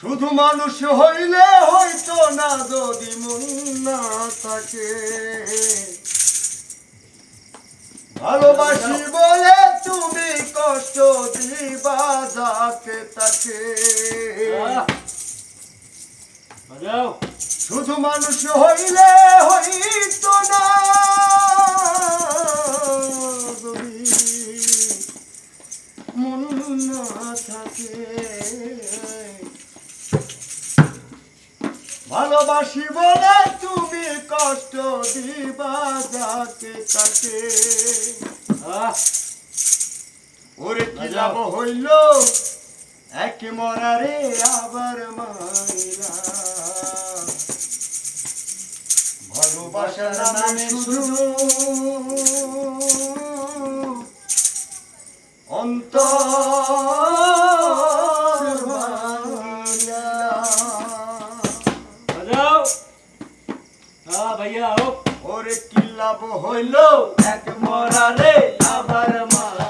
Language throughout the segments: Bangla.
শুধু মানুষ হইলে হয়তো না যদি মন না থাকে। ভালোবাসি বলে তুমি কষ্ট দিবা যাকে তাকে। শুধু মানুষ হইলে হইতো না ভালোবাসি বলে তুমি কষ্ট দিবা যাকে তাকে। ওরে কি লাভ হইল? এক মরারে আবার মাইলা ভালোবাসার নামে শুধু হ্যাঁ ভাইয়া ওরে কি লাভ হইল এক মরারে আবার মারিলা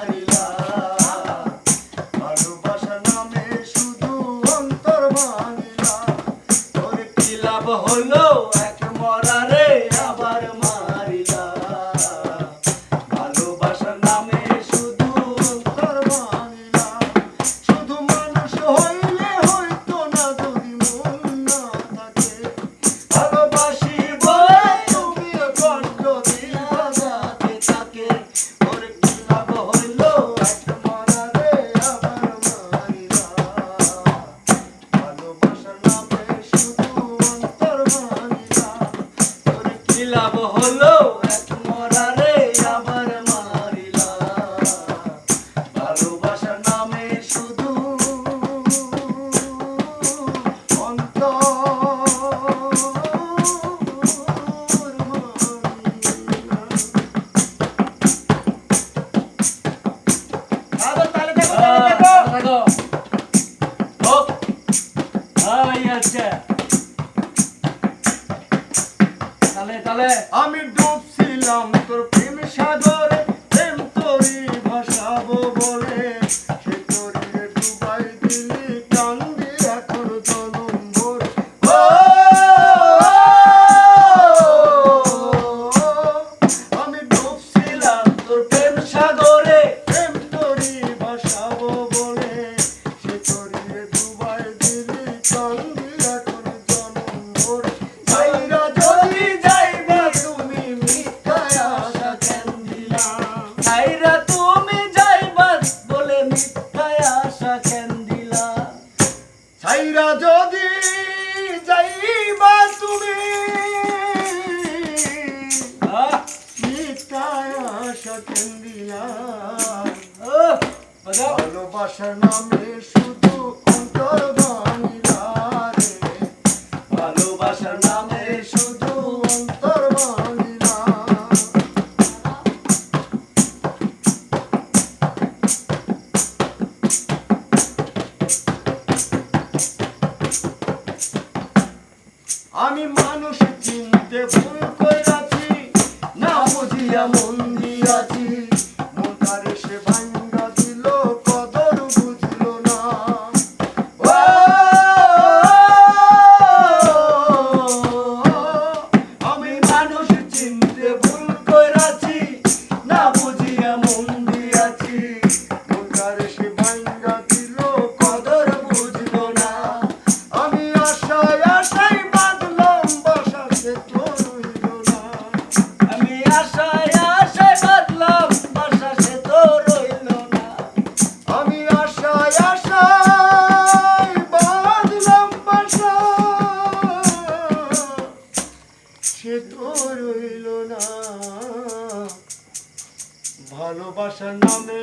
তালে তালে। আমি ডুবছিলাম তোর প্রেম সাগরে প্রেম তোরই ভাসাবো বলে। ভালোবাসার নামে শুধু অন্তর রে। ভালোবাসার নামে শুধু অন্তর আমি মানুষ চিনতে ভুল তো রইল না। ভালোবাসার নামে